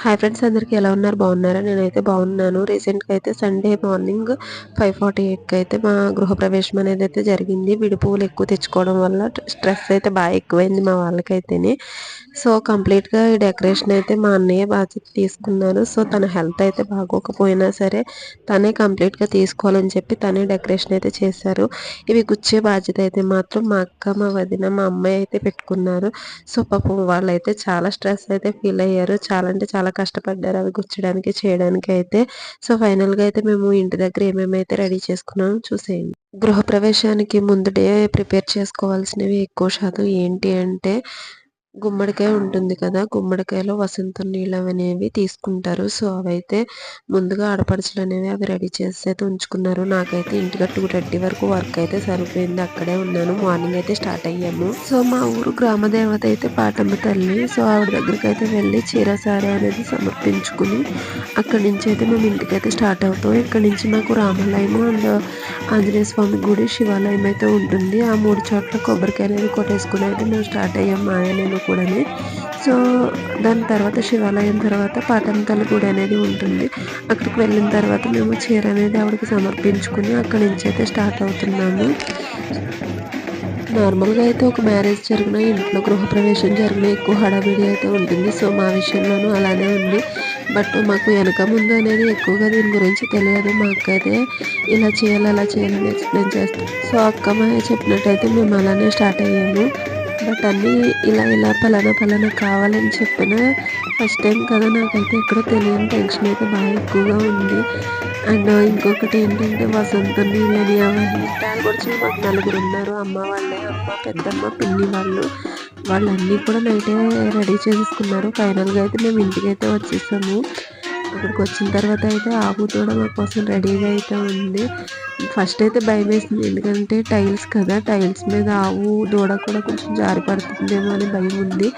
Hi friends అందరికీ ఎలా ఉన్నారు? బాగున్నారా? నేనైతే బాగున్నాను. రీసెంట్గా అయితే సండే మార్నింగ్ ఫైవ్ ఫార్టీ ఎయిట్కి అయితే మా గృహప్రవేశం అనేది అయితే జరిగింది. విడి పువ్వులు ఎక్కువ తెచ్చుకోవడం వల్ల స్ట్రెస్ అయితే బాగా ఎక్కువైంది మా వాళ్ళకైతేనే. సో కంప్లీట్గా ఈ డెకరేషన్ అయితే మా అన్నయ్య బాధ్యత తీసుకున్నారు సో తన హెల్త్ అయితే బాగోకపోయినా సరే తనే కంప్లీట్గా తీసుకోవాలని చెప్పి తనే డెకరేషన్ అయితే చేశారు. ఇవి గుచ్చే బాధ్యత అయితే మాత్రం మా అక్క మా వదిన మా అమ్మాయి అయితే పెట్టుకున్నారు. సో పాపం వాళ్ళైతే చాలా స్ట్రెస్ అయితే ఫీల్ అయ్యారు. చాలా అంటే చాలా చాలా కష్టపడ్డారు అవి గుచ్చడానికి చేయడానికి అయితే. సో ఫైనల్గా అయితే మేము ఇంటి దగ్గర ఏమేమి అయితే రెడీ చేసుకున్నామో చూసేయండి. గృహప్రవేశానికి ముందు డే ప్రిపేర్ చేసుకోవాల్సినవి ఎక్కువ శాతం ఏంటి అంటే గుమ్మడికాయ ఉంటుంది కదా గుమ్మడికాయలో వసంతం నీళ్ళు అనేవి తీసుకుంటారు. సో అవైతే ముందుగా ఆడపడుచులు అనేవి అవి రెడీ చేసి అయితే ఉంచుకున్నారు. నాకైతే ఇంటిగా టూ థర్టీ వరకు వర్క్ అయితే సరిపోయింది. అక్కడే ఉన్నాను. మార్నింగ్ అయితే స్టార్ట్ అయ్యాము. సో మా ఊరు గ్రామ దేవత అయితే పాటమ్మ తల్లి. సో ఆవిడ దగ్గరికి అయితే వెళ్ళి చీర సారీ అనేది సమర్పించుకుని అక్కడి నుంచి అయితే మేము ఇంటికి అయితే స్టార్ట్ అవుతాం. ఇక్కడ నుంచి మాకు రామలయము అండ్ ఆంజనేయ స్వామి గుడి శివాలయం అయితే ఉంటుంది. ఆ మూడు చోట్ల కొబ్బరికాయలు కొట్టేసుకుని అయితే మేము స్టార్ట్ అయ్యాం మాయ నేను కూడా సో దాని తర్వాత శివాలయం తర్వాత పాటంతల గుడి అనేది ఉంటుంది. అక్కడికి వెళ్ళిన తర్వాత మేము చీర అనేది ఆవిడకి సమర్పించుకుని అక్కడి నుంచి అయితే స్టార్ట్ అవుతున్నాము. నార్మల్గా అయితే ఒక మ్యారేజ్ జరిగిన ఇంట్లో గృహప్రవేశం జరిగిన ఎక్కువ హడావిడి అయితే ఉంటుంది. సో మా విషయంలోనూ అలానే ఉంది. బట్ మాకు వెనక ముందు అనేది ఎక్కువగా దీని గురించి తెలియదు. మా అక్క అయితే ఇలా చేయాలి అలా చేయాలని ఎక్స్ప్లెయిన్ చేస్తాం. సో అక్క చెప్పినట్టయితే మేము అలానే స్టార్ట్ అయ్యాము. బట్ అన్నీ ఇలా ఇలా పలానా పలానా కావాలని చెప్పిన ఫస్ట్ టైం కదా నాకైతే ఎక్కడో తెలియని టెన్షన్ అయితే బాగా ఎక్కువగా ఉంది. అండ్ ఇంకొకటి ఏంటంటే వసంత నీళ్ళని అవన్నీ. దాని గురించి మాకు నలుగురు ఉన్నారు. అమ్మ వాళ్ళే అమ్మ పెద్దమ్మ పిన్ని వాళ్ళు. వాళ్ళన్నీ కూడా నైటే రెడీ చేసుకున్నారు ఫైనల్గా అయితే మేము ఇంటికి అయితే వచ్చేసాము. అక్కడికి వచ్చిన తర్వాత అయితే ఆవు కూడా మా కోసం రెడీగా అయితే ఉంది. ఫస్ట్ అయితే భయం వేసింది. ఎందుకంటే టైల్స్ కదా టైల్స్ మీద ఆవు దూడ కూడా కొంచెం జారి పడుతుందేమో అని భయం ఉంది.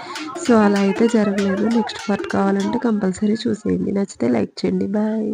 సో అలా అయితే జరగలేదు. నెక్స్ట్ పార్ట్ కావాలంటే కంపల్సరీ చూసేయండి. నచ్చితే లైక్ చేయండి. బాయ్.